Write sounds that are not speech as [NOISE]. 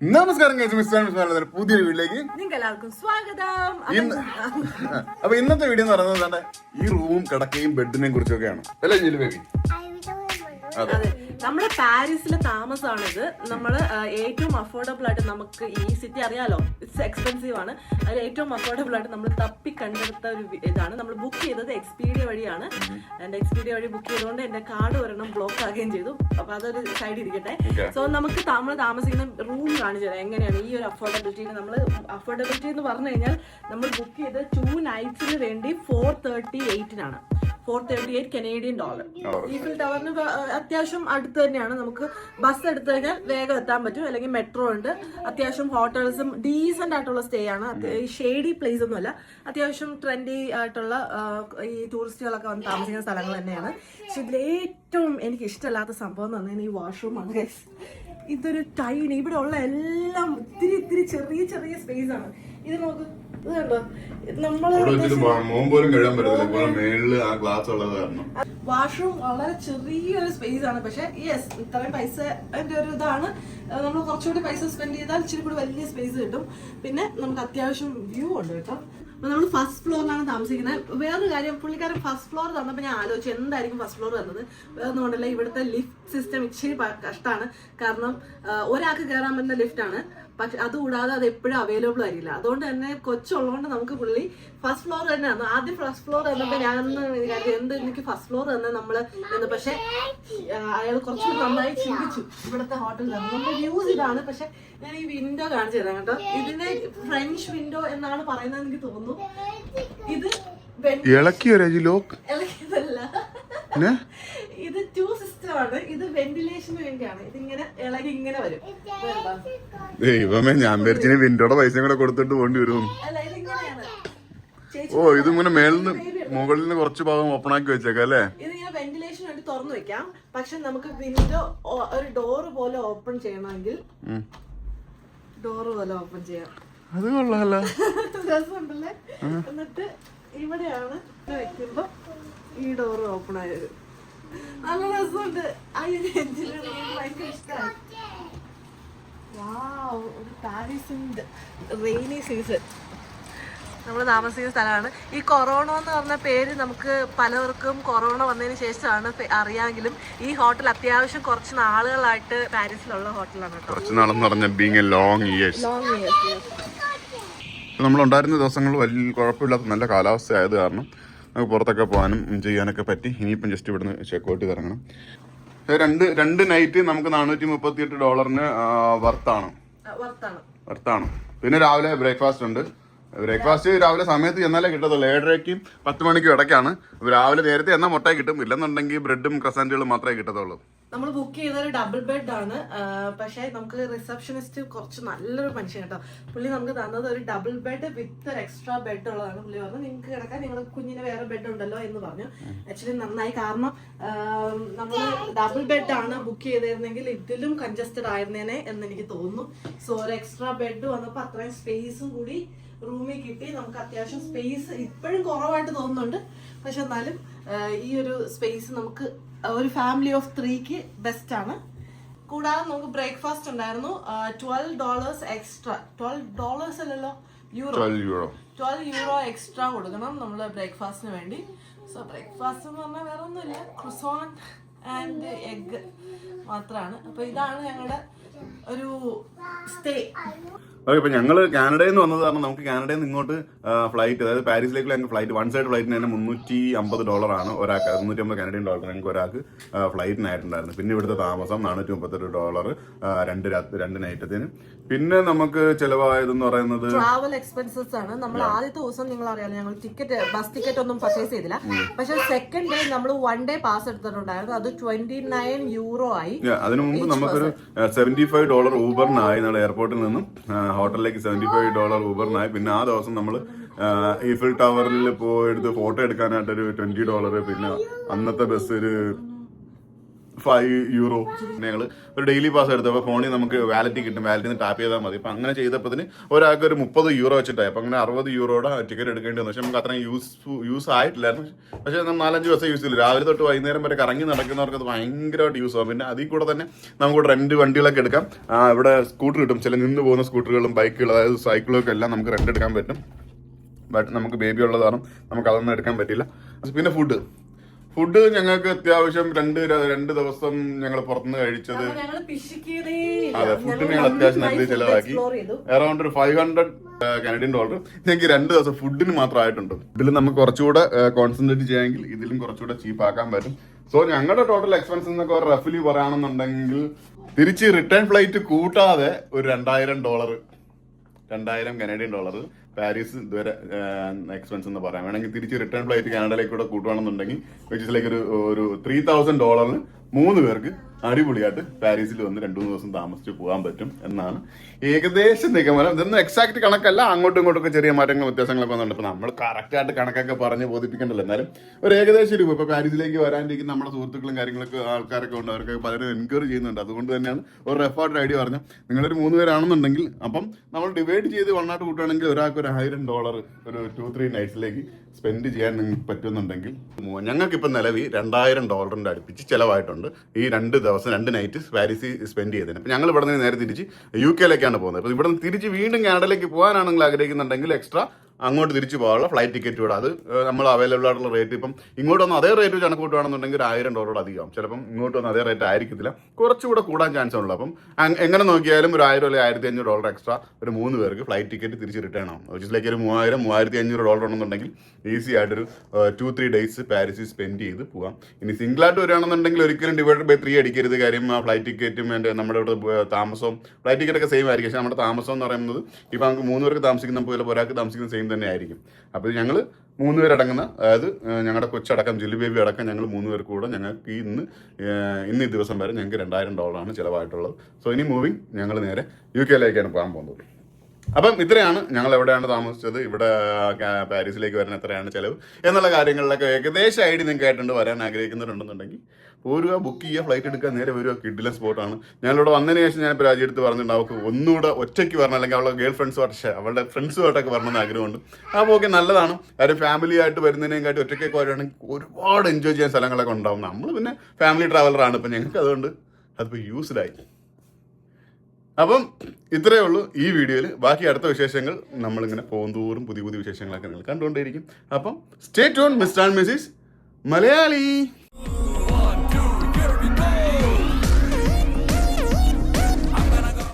നമസ്കാരം. മിസ്റ്റർ പുതിയ വീട്ടിലേക്ക് നിങ്ങൾ എല്ലാവർക്കും സ്വാഗതം അപ്പൊ ഇന്നത്തെ വീഡിയോ എന്ന് പറയുന്നത് ഈ റൂമും കിടക്കയും ബെഡിനെയും കുറിച്ചൊക്കെയാണ്. അല്ലേ ജിലു ബേബി നമ്മുടെ പാരീസിലെ താമസമാണിത്. നമ്മൾ ഏറ്റവും അഫോർഡബിൾ ആയിട്ട് നമുക്ക് ഈ സിറ്റി അറിയാലോ? ഇറ്റ്സ് എക്സ്പെൻസീവ് ആണ്. അതിൽ ഏറ്റവും അഫോർഡബിൾ ആയിട്ട് നമ്മൾ തപ്പി കണ്ടെടുത്ത ഒരു ഇതാണ്. നമ്മൾ ബുക്ക് ചെയ്തത് എക്സ്പീഡിയ വഴിയാണ്. എന്റെ എക്സ്പീഡിയ വഴി ബുക്ക് ചെയ്തുകൊണ്ട് എന്റെ കാർഡ് ഒരെണ്ണം ബ്ലോക്ക് ആകുകയും ചെയ്തു. അപ്പൊ അതൊരു സൈഡ് ഇരിക്കട്ടെ. സോ നമുക്ക് നമ്മൾ താമസിക്കുന്ന റൂം കാണിച്ചു തരാം. എങ്ങനെയാണ് ഈ ഒരു അഫോർഡബിലിറ്റി നമ്മൾ അഫോർഡബിലിറ്റി എന്ന് പറഞ്ഞു കഴിഞ്ഞാൽ നമ്മൾ ബുക്ക് ചെയ്ത് ടു നൈറ്റ്സിന് വേണ്ടി four thirty എയ്റ്റിനാണ് four thirty eight Canadian dollar Eiffel ടവറിന് അത്യാവശ്യം അടുത്ത് തന്നെയാണ്. നമുക്ക് ബസ് എടുത്തു കഴിഞ്ഞാൽ വേഗം എത്താൻ പറ്റും. അല്ലെങ്കിൽ മെട്രോ ഉണ്ട്. അത്യാവശ്യം ഹോട്ടൽസും ഡീസെന്റ് ആയിട്ടുള്ള സ്റ്റേ ആണ്. ഷെയ്ഡി പ്ലേസ് ഒന്നുമല്ല. അത്യാവശ്യം ട്രെൻഡി ആയിട്ടുള്ള ഈ ടൂറിസ്റ്റുകളൊക്കെ വന്ന് താമസിക്കുന്ന സ്ഥലങ്ങൾ തന്നെയാണ്. പക്ഷെ ഇതിൽ ഏറ്റവും എനിക്ക് ഇഷ്ടമല്ലാത്ത സംഭവം എന്ന് പറഞ്ഞാൽ ഈ വാഷ്റൂമാണ് guys. ഇതൊരു ടൈൻ ഇവിടെ ഉള്ള എല്ലാം ഇത്തിരി ഇത്തിരി ചെറിയ ചെറിയ സ്പേസ് ആണ്. ഇത് നോക്ക്. ഇത് കണ്ടോ വാഷ്റൂം വളരെ ചെറിയൊരു സ്പേസ് ആണ്. പക്ഷെ യെസ് ഇത്രയും പൈസ അതിന്റെ ഒരു ഇതാണ്. നമ്മൾ കുറച്ചുകൂടി പൈസ സ്പെൻഡ് ചെയ്താൽ ഇച്ചിരി കൂടി വലിയ സ്പേസ് കിട്ടും. പിന്നെ നമുക്ക് അത്യാവശ്യം വ്യൂ ഉണ്ട് കേട്ടോ. അപ്പൊ നമ്മൾ ഫസ്റ്റ് ഫ്ലോറിലാണ് താമസിക്കുന്നത്. വേറൊരു കാര്യം പുള്ളിക്കാരൻ ഫസ്റ്റ് ഫ്ലോർ തന്നപ്പോൾ ഞാൻ ആലോചിച്ചു എന്തായിരിക്കും ഫസ്റ്റ് ഫ്ലോർ തന്നത് വേറെ കൊണ്ടല്ല ഇവിടുത്തെ ലിഫ്റ്റ് സിസ്റ്റം ഇച്ചിരി കഷ്ടമാണ് കാരണം ഒരാൾക്ക് കയറാൻ പറ്റുന്ന ലിഫ്റ്റ് ആണ്. പക്ഷെ അതുകൂടാതെ അത് എപ്പോഴും അവൈലബിൾ ആയിരിക്കില്ല. അതുകൊണ്ട് തന്നെ കൊച്ചുള്ളതുകൊണ്ട് നമുക്ക് പുള്ളി ഫസ്റ്റ് ഫ്ലോർ തന്നെയാണ്. ആദ്യം ഫസ്റ്റ് ഫ്ലോർ തന്നപ്പോ വിചാരിച്ചു എന്ത് എനിക്ക് ഫസ്റ്റ് ഫ്ലോർ തന്നെ നമ്മൾ എന്ന്. പക്ഷെ അയാൾ കുറച്ചുകൂടി നന്നായി ചിന്തിച്ചു. ഇവിടുത്തെ ഹോട്ടലിൽ നമ്മുടെ വ്യൂസ് ഇതാണ്. പക്ഷെ ഞാൻ ഈ വിൻഡോ കാണിച്ചു തരാം കേട്ടോ. ഇതിനെ ഫ്രഞ്ച് വിൻഡോ എന്നാണ് പറയുന്നത് എനിക്ക് തോന്നുന്നു. ഇത് വെ- ഇളക്കിയോ രജി ലോക്ക്. ഇളകിയതല്ല പിന്നെ ഇത് ടു സിസ്റ്റം ആണ്. ഇത് വെന്റിലേഷന് വേണ്ടിയാണ്. ഇതിങ്ങനെ ഇളകി ഇങ്ങനെ വരും. ദൈവമേ ഞാൻ വിചാരിച്ചിന് വിൻഡോടെ പൈസയും കൂടെ കൊടുത്തിട്ട് പോണ്ടി വരും. അല്ല ഇതിങ്ങനെയാണ്. ചേച്ചി ഓ ഇതിങ്ങനെ മേളിൽ നിന്ന് മുകളിൽ നിന്ന് കുറച്ച് ഭാഗം ഓപ്പൺ ആക്കി വെച്ചേക്കാം അല്ലേ? ഇത് ഞാൻ വെന്റിലേഷൻ വേണ്ടി തുറന്നു വെക്കാം. പക്ഷെ നമുക്ക് വിൻഡോ ഒരു ഡോറ് പോലെ ഓപ്പൺ ചെയ്യണമെങ്കിൽ. ഡോറ് പോലെ ഓപ്പൺ ചെയ്യാം. അത് കൊള്ളാലോ. [LAUGHS] രസമുണ്ടല്ലേ എന്നിട്ട് ഇവിടെയാണ് വെക്കുമ്പോ ഈ ഡോറ് ഓപ്പൺ ആയത്. നല്ല രസമുണ്ട്. ഭയങ്കര ഇഷ്ടമായി ഒരു പാരീസിന്റെ റെയിനി സീസൺ നമ്മൾ താമസിക്കുന്ന സ്ഥലമാണ്. ഈ കൊറോണ എന്ന് പറഞ്ഞ പേര് നമുക്ക് പലവർക്കും കൊറോണ വന്നതിന് ശേഷമാണ് അറിയാമെങ്കിലും ഈ ഹോട്ടൽ അത്യാവശ്യം കുറച്ച് നാളുകളായിട്ട് പാരീസിലുള്ള ഹോട്ടലാണ് കേട്ടോ. കുറച്ച് നാളെന്ന് പറഞ്ഞ being a long years long years നമ്മളുണ്ടായിരുന്ന ദിവസങ്ങൾ വലിയ കുഴപ്പമില്ലാത്ത നല്ല കാലാവസ്ഥ ആയത് കാരണം നമുക്ക് പുറത്തൊക്കെ പോകാനും ചെയ്യാനൊക്കെ പറ്റി. ഇനിയിപ്പം ജസ്റ്റ് ഇവിടുന്ന് ചെക്കൗട്ട് ചെയ്ത് ഇറങ്ങണം രണ്ട് രണ്ട് നൈറ്റ് നമുക്ക് നാനൂറ്റി മുപ്പത്തി എട്ട് ഡോളറിന് വർത്താണ് വർത്താണ് പിന്നെ രാവിലെ ബ്രേക്ക്ഫാസ്റ്റ് ഉണ്ട്. ബ്രേക്ക്ഫാസ്റ്റ് രാവിലെ സമയത്ത് ചെന്നാലേ കിട്ടത്തുള്ളൂ. ഏഴരയ്ക്കും പത്ത് മണിക്കും ഇടയ്ക്കാണ്. രാവിലെ നേരത്തെ എന്നാൽ മുട്ടായി കിട്ടും. ഇല്ലെന്നുണ്ടെങ്കിൽ ബ്രെഡും ക്രസാന്റുകളും മാത്രമേ കിട്ടത്തുള്ളൂ. നമ്മൾ ബുക്ക് ചെയ്തൊരു ഡബിൾ ബെഡ് ആണ്. പക്ഷേ നമുക്ക് റിസപ്ഷനിസ്റ്റ് കുറച്ച് നല്ലൊരു മനുഷ്യൻ കേട്ടോ. പുള്ളി നമുക്ക് തന്നത് ഒരു ഡബിൾ ബെഡ് വിത്ത് ഒരു എക്സ്ട്രാ ബെഡ് ഉള്ളതാണ് പുള്ളി പറഞ്ഞു നിങ്ങൾക്ക് കിടക്കാൻ നിങ്ങളുടെ കുഞ്ഞിന് വേറെ ബെഡ് ഉണ്ടല്ലോ എന്ന് പറഞ്ഞു. ആക്ച്വലി നന്നായി. കാരണം നമ്മൾ ഡബിൾ ബെഡ് ആണ് ബുക്ക് ചെയ്തിരുന്നെങ്കിൽ ഇതിലും കൺജസ്റ്റഡ് ആയിരുന്നേനെ എന്ന് എനിക്ക് തോന്നുന്നു. സോ ഒരു എക്സ്ട്രാ ബെഡ് വന്നപ്പോൾ അത്രയും സ്പേസും കൂടി റൂമിൽ കിട്ടി. നമുക്ക് അത്യാവശ്യം സ്പേസ് ഇപ്പോഴും കുറവായിട്ട് തോന്നുന്നുണ്ട്. പക്ഷെ എന്നാലും ഈ ഒരു സ്പേസ് നമുക്ക് ഒരു ഫാമിലി ഓഫ് ത്രീക്ക് ബെസ്റ്റ് ആണ്. കൂടാതെ നമുക്ക് ബ്രേക്ക്ഫാസ്റ്റ് ഉണ്ടായിരുന്നു. Twelve dollars extra twelve dollars അല്ലല്ലോ euro twelve euro twelve euro extra കൊടുക്കണം നമ്മൾ ബ്രേക്ക്ഫാസ്റ്റിന് വേണ്ടി. സോ ബ്രേക്ക്ഫാസ്റ്റ് എന്ന് പറഞ്ഞാൽ വേറെ ഒന്നുമില്ല. ക്രിസോൺ ആൻഡ് എഗ് മാത്രമാണ് അപ്പോൾ ഇതാണ് ഞങ്ങളുടെ ഒരു സ്റ്റേ ഓക്കെ ഇപ്പൊ ഞങ്ങൾ കാനഡയിൽ നിന്ന് വന്നത് കാരണം നമുക്ക് കാനഡയിൽ നിന്ന് ഇങ്ങോട്ട് ഫ്ലൈറ്റ് അതായത് പാരീസിലേക്കുള്ള ഞങ്ങൾക്ക് ഫ്ലൈറ്റ് വൺ സൈഡ് ഫ്ലൈറ്റിന് തന്നെ മുന്നൂറ്റി അമ്പത് ഡോളറാണ് ഒരാൾക്ക് മുന്നൂറ്റി അമ്പത് കാനഡിയൻ ഡോളർ ഞങ്ങൾക്ക് ഒരാൾക്ക് ഫ്ലൈറ്റിനായിട്ടുണ്ടായിരുന്നു പിന്നെ ഇവിടുത്തെ താമസം നാനൂറ്റി മുപ്പത്തെട്ട് ഡോളർ രണ്ട് രാത്രി രണ്ട് നൈറ്റത്തിന് പിന്നെ നമുക്ക് ചിലവായതെന്ന് പറയുന്നത് ട്രാവൽ എക്സ്പെൻസസ് ആണ്. നമ്മൾ ആദ്യത്തെ ദിവസം നിങ്ങൾ അറിയാലോ ഞങ്ങൾ ടിക്കറ്റ് ബസ് ടിക്കറ്റ് ഒന്നും പർച്ചേസ് ചെയ്തില്ല. പക്ഷെ സെക്കൻഡ് ഡേ നമ്മൾ വൺ ഡേ പാസ് എടുത്തിട്ടുണ്ടായിരുന്നു. അത് ട്വന്റി നയൻ യൂറോ ആയി അതിനു മുമ്പ് നമുക്കൊരു സെവന്റി ഫൈവ് ഡോളർ ഊബറിനായി നമ്മുടെ എയർപോർട്ടിൽ നിന്നും ഹോട്ടലിലേക്ക് സെവന്റി ഫൈവ് ഡോളർ ഊബറിനായി പിന്നെ ആ ദിവസം നമ്മൾ ഈഫിൽ ടവറിൽ പോയെടുത്ത് ഫോട്ടോ എടുക്കാനായിട്ടൊരു ട്വന്റി ഡോളർ പിന്നെ അന്നത്തെ ബസ് ഒരു ഫൈവ് യൂറോ ഞങ്ങൾ ഒരു ഡെയിലി പാസ് എടുത്തപ്പോൾ ഫോണിൽ നമുക്ക് വാലറ്റ് കിട്ടും. വാലറ്റിൽ നിന്ന് ടാപ്പ് ചെയ്താൽ മതി. അപ്പം അങ്ങനെ ചെയ്തപ്പോൾ ഒരാൾക്ക് ഒരു മുപ്പത് യൂറോ വെച്ചിട്ടായി. അപ്പം അങ്ങനെ അറുപത് യൂറോയുടെ ടിക്കറ്റ് എടുക്കേണ്ടി വന്നു. പക്ഷെ നമുക്ക് അത്രയും യൂസ് യൂസ് ആയിട്ടില്ലായിരുന്നു. പക്ഷേ നമ്മൾ നാലഞ്ച് ദിവസം യൂസ് ചെയ്തില്ല. രാവിലെ തൊട്ട് വൈകുന്നേരം വരെ കറങ്ങി നടക്കുന്നവർക്ക് അത് ഭയങ്കരമായിട്ട് യൂസ് ആവും. പിന്നെ അതിൽ കൂടെ തന്നെ നമുക്ക് റെന്റ് വണ്ടികളൊക്കെ എടുക്കാം. ഇവിടെ സ്കൂട്ടർ കിട്ടും. ചില നിന്ന് പോകുന്ന സ്കൂട്ടറുകളും ബൈക്കുകളും അതായത് സൈക്കിളൊക്കെ എല്ലാം നമുക്ക് റെന്റ് എടുക്കാൻ പറ്റും. ബട്ട് നമുക്ക് ബേബി ഉള്ളത് കാരണം നമുക്ക് അതൊന്നും എടുക്കാൻ പറ്റില്ല. പിന്നെ ഫുഡ് ഫുഡ് ഞങ്ങൾക്ക് അത്യാവശ്യം രണ്ട് രണ്ട് ദിവസം ഞങ്ങൾ പുറത്തുനിന്ന് കഴിച്ചത്. അതെ ഫുഡിന് ഞങ്ങൾ അത്യാവശ്യം നല്ല ചിലവാക്കി. അറൌണ്ട് ഒരു ഫൈവ് ഹൺഡ്രഡ് കനഡിയൻ ഡോളർ ഞങ്ങൾക്ക് രണ്ട് ദിവസം ഫുഡിന് മാത്രമായിട്ടുണ്ട് ഇതിൽ നമുക്ക് കുറച്ചുകൂടെ കോൺസെൻട്രേറ്റ് ചെയ്യാമെങ്കിൽ ഇതിലും കുറച്ചുകൂടെ ചീപ്പ് ആക്കാൻ പറ്റും. സോ ഞങ്ങളുടെ ടോട്ടൽ എക്സ്പെൻസ് എന്നൊക്കെ ഒരു റഫലി പറയുകയാണെന്നുണ്ടെങ്കിൽ തിരിച്ച് റിട്ടേൺ ഫ്ലൈറ്റ് കൂട്ടാതെ ഒരു രണ്ടായിരം ഡോളർ രണ്ടായിരം കനേഡിയൻ ഡോളർ പാരീസ് ഇതുവരെ എക്സ്പെൻസ് എന്ന് പറയാം. വേണമെങ്കിൽ തിരിച്ച് റിട്ടേൺ ഫ്ലൈറ്റ് കാനഡയിലേക്ക് കൂടെ കൂട്ടുവാണെന്നുണ്ടെങ്കിൽ വിച്ച് വിച്ചിലേക്ക് ഒരു ഒരു ത്രീ തൗസൻഡ് ഡോളറിന് മൂന്ന് പേർക്ക് അടിപൊളിയായിട്ട് പാരീസിൽ വന്ന് രണ്ടു മൂന്ന് ദിവസം താമസിച്ച് പോകാൻ പറ്റും എന്നാണ് ഏകദേശ നിഗമനം. ഇതൊന്നും എക്സാക്ട് കണക്കല്ല. അങ്ങോട്ടും ഇങ്ങോട്ടും ചെറിയ മാറ്റങ്ങളും വ്യത്യാസങ്ങളൊക്കെ വന്നിട്ടുണ്ട്. ഇപ്പൊ നമ്മൾ കറക്റ്റ് ആയിട്ട് കണക്കൊക്കെ പറഞ്ഞ് ബോധിപ്പിക്കണ്ടല്ലോ. എന്നാലും ഒരു ഏകദേശം രൂപ ഇപ്പൊ പാരീസിലേക്ക് വരാനിരിക്കുന്ന നമ്മുടെ സുഹൃത്തുക്കളും കാര്യങ്ങളൊക്കെ ആൾക്കാരൊക്കെ ഉണ്ട്. അവർക്ക് പലരും എൻക്വയറി ചെയ്യുന്നുണ്ട്. അതുകൊണ്ട് തന്നെയാണ് ഒരു റെഫോർഡ് ഐഡിയ പറഞ്ഞു നിങ്ങളൊരു മൂന്ന് പേരാണെന്നുണ്ടെങ്കിൽ അപ്പം നമ്മൾ ഡിവൈഡ് ചെയ്ത് വണ്ണാട്ട് കൂട്ടുകയാണെങ്കിൽ ഒരാൾക്ക് ഒരു ആയിരം ഡോളർ ഒരു ടു ത്രീ നൈറ്റ്സിലേക്ക് സ്പെൻഡ് ചെയ്യാൻ നിങ്ങൾക്ക് പറ്റുന്നുണ്ടെങ്കിൽ ഞങ്ങൾക്കിപ്പോൾ നിലവിൽ രണ്ടായിരം ഡോളറിന്റെ അടുപ്പിച്ച് ചിലവായിട്ടുണ്ട്. ഈ രണ്ട് ദിവസം രണ്ട് നൈറ്റ് പാരീസിൽ സ്പെൻഡ് ചെയ്തതിന്. അപ്പോൾ ഞങ്ങൾ ഇവിടെ നിന്ന് നേരെ തിരിച്ച് യു കെയിലേക്കാണ് പോകുന്നത്. അപ്പോൾ ഇവിടെ നിന്ന് തിരിച്ച് വീണ്ടും കാനഡയിലേക്ക് പോകാനാണെങ്കിൽ ആഗ്രഹിക്കുന്നുണ്ടെങ്കിൽ എക്സ്ട്രാ അങ്ങോട്ട് തിരിച്ചു പോകാനുള്ള ഫ്ലൈറ്റ് ടിക്കറ്റ് കൂടെ അത് നമ്മൾ അവൈലബിൾ ആയിട്ടുള്ള റേറ്റ് ഇപ്പം ഇങ്ങോട്ട് വന്ന് അതേ റേറ്റ് കണക്ക് കൂട്ടുകയാണെന്നുണ്ടെങ്കിൽ ഒരു ആയിരം ഡോളറോട് അധികമാവും ചിലപ്പം ഇങ്ങോട്ട് വന്ന് അതേ റേറ്റ് ആയിരിക്കത്തില്ല. കുറച്ചുകൂടെ കൂടാൻ ചാൻസ് ഉള്ളൂ. അപ്പം എങ്ങനെ നോക്കിയാലും ഒരു ആയിരം അല്ലെങ്കിൽ ആയിരത്തി അഞ്ഞൂറ് ഡോളർ എക്സ്ട്രാ ഒരു മൂന്ന് പേർക്ക് ഫ്ലൈറ്റ് ടിക്കറ്റ് തിരിച്ച് റിട്ടേൺ ആവും. ഓഫീസിലേക്ക് ഒരു മൂവായിരം മൂവായിരത്തി അഞ്ഞൂറ് ഡോളർ ഉണ്ടെന്നുണ്ടെങ്കിൽ ഈസി ആയിട്ടൊരു ടു ത്രീ ഡേയ്സ് പാരീസിൽ സ്പെൻഡ് ചെയ്ത് പോകാം ഇനി സിംഗിളായിട്ട് വരികയാണെന്നുണ്ടെങ്കിൽ ഒരിക്കലും ഡിവൈഡ് ബൈ ത്രീ അടിക്കരുത്. കാര്യം ആ ഫ്ലൈറ്റ് ടിക്കറ്റും എന്റെ നമ്മുടെ ഇവിടെ താമസവും ഫ്ലൈറ്റ് ടിക്കറ്റൊക്കെ സെയിം ആയിരിക്കും. പക്ഷേ നമ്മുടെ താമസം എന്ന് പറയുന്നത് ഇപ്പം നമുക്ക് മൂന്ന് പേർക്ക് താമസിക്കുന്ന പോലെ ഒരാൾക്ക് താമസിക്കുന്ന സെയിം തന്നെ ആയിരിക്കും അപ്പോൾ ഞങ്ങൾ മൂന്ന് പേരടങ്ങുന്ന അതായത് ഞങ്ങളുടെ കൊച്ചടക്കം ജില്ലു ബേബി അടക്കം ഞങ്ങൾ മൂന്ന് പേർക്ക് കൂടെ ഞങ്ങൾക്ക് ഇന്ന് ഇന്ന് ഈ ദിവസം വരെ ഞങ്ങൾക്ക് രണ്ടായിരം ഡോളറാണ് ചിലവായിട്ടുള്ളത്. സോ ഇനി മൂവിങ് ഞങ്ങൾ നേരെ യു കെയിലേക്കാണ് പോകാൻ പോകുന്നത്. അപ്പം ഇത്രയാണ് ഞങ്ങൾ എവിടെയാണ് താമസിച്ചത് ഇവിടെ പാരീസിലേക്ക് വരാൻ എത്രയാണ് ചിലവ് എന്നുള്ള കാര്യങ്ങളിലൊക്കെ ഏകദേശം ഐ ഡി നിങ്ങൾക്ക് ആയിട്ടുണ്ട് വരാൻ ആഗ്രഹിക്കുന്നുണ്ടെന്നുണ്ടെങ്കിൽ പോരുക ബുക്ക് ചെയ്യുക ഫ്ലൈറ്റ് എടുക്കുക നേരെ വരിക കിഡിലെ സ്പോട്ടാണ് ഞാനിവിടെ വന്നതിന് ശേഷം ഞാൻ ഇപ്പോൾ എടുത്ത് പറഞ്ഞിട്ടുണ്ട് അവൾക്ക് ഒന്നുകൂടെ ഒറ്റയ്ക്ക് വരണം അല്ലെങ്കിൽ അവളുടെ ഗേൾ ഫ്രണ്ട്സുമായിട്ട് അവളുടെ ഫ്രണ്ട്സുമായിട്ടൊക്കെ വരണമെന്ന് ആഗ്രഹമുണ്ട്. അപ്പോൾ ഓക്കെ നല്ലതാണ്. കാര്യം ഫാമിലി ആയിട്ട് വരുന്നതിനേയും കാട്ടി ഒറ്റയ്ക്കൊക്കെ വരുവാണെങ്കിൽ ഒരുപാട് എൻജോയ് ചെയ്യാൻ സ്ഥലങ്ങളൊക്കെ ഉണ്ടാവും. നമ്മൾ പിന്നെ ഫാമിലി ട്രാവലറാണ് ഇപ്പം ഞങ്ങൾക്ക് അതുകൊണ്ട് അതിപ്പോൾ യൂസ്ഡായി അപ്പം ഇത്രയേ ഉള്ളൂ ഈ വീഡിയോയിൽ ബാക്കി അടുത്ത വിശേഷങ്ങൾ നമ്മളിങ്ങനെ പോകുന്തോറും പുതിയ പുതിയ വിശേഷങ്ങളൊക്കെ നിങ്ങൾ കണ്ടുകൊണ്ടേയിരിക്കും. അപ്പം stay tuned mister and Malayali